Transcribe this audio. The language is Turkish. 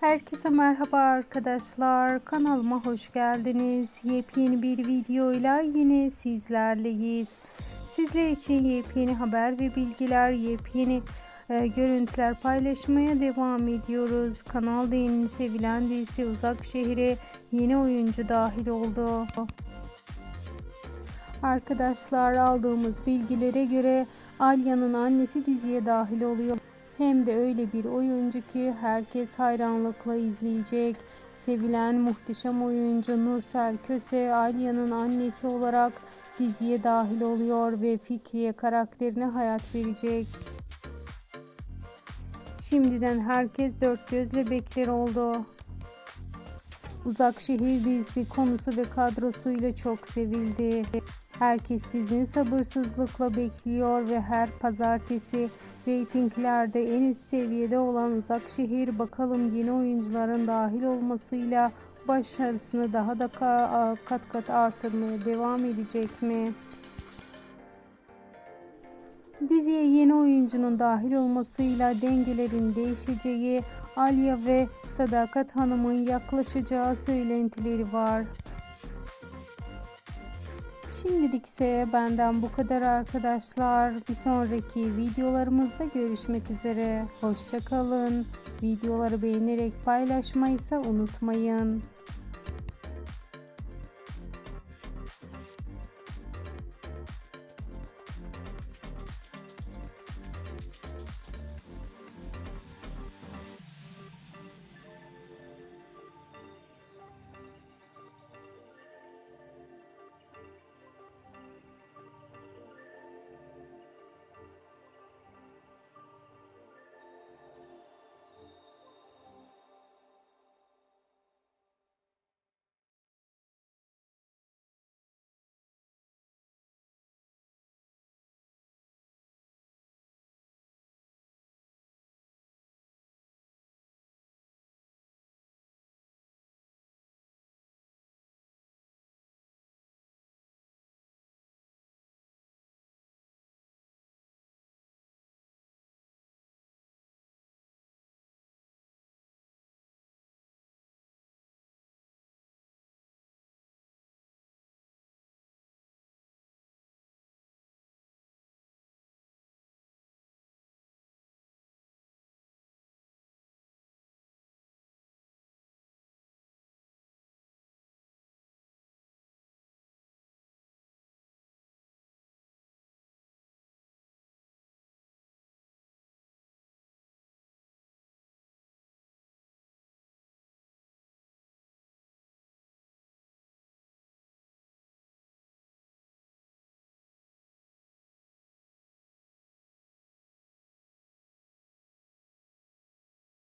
Herkese merhaba arkadaşlar. Kanalıma hoş geldiniz. Yepyeni bir videoyla yine sizlerleyiz. Sizler için yepyeni haber ve bilgiler, yepyeni e, görüntüler paylaşmaya devam ediyoruz. Kanal D'nin sevilen dizisi Uzak Şehir'e yeni oyuncu dahil oldu. Arkadaşlar aldığımız bilgilere göre Alya'nın annesi diziye dahil oluyor. Hem de öyle bir oyuncu ki herkes hayranlıkla izleyecek. Sevilen muhteşem oyuncu Nursel Köse Alya'nın annesi olarak diziye dahil oluyor ve Fikriye karakterine hayat verecek. Şimdiden herkes dört gözle bekler oldu. Uzak Şehir dizisi konusu ve kadrosuyla çok sevildi. Herkes dizini sabırsızlıkla bekliyor ve her pazartesi reytinglerde en üst seviyede olan Uzak Şehir bakalım yeni oyuncuların dahil olmasıyla başarısını daha da ka- kat kat artırmaya devam edecek mi? Diziye yeni oyuncunun dahil olmasıyla dengelerin değişeceği, Alya ve Sadakat Hanım'ın yaklaşacağı söylentileri var. Şimdilik ise benden bu kadar arkadaşlar. Bir sonraki videolarımızda görüşmek üzere. Hoşçakalın. Videoları beğenerek paylaşmayı ise unutmayın.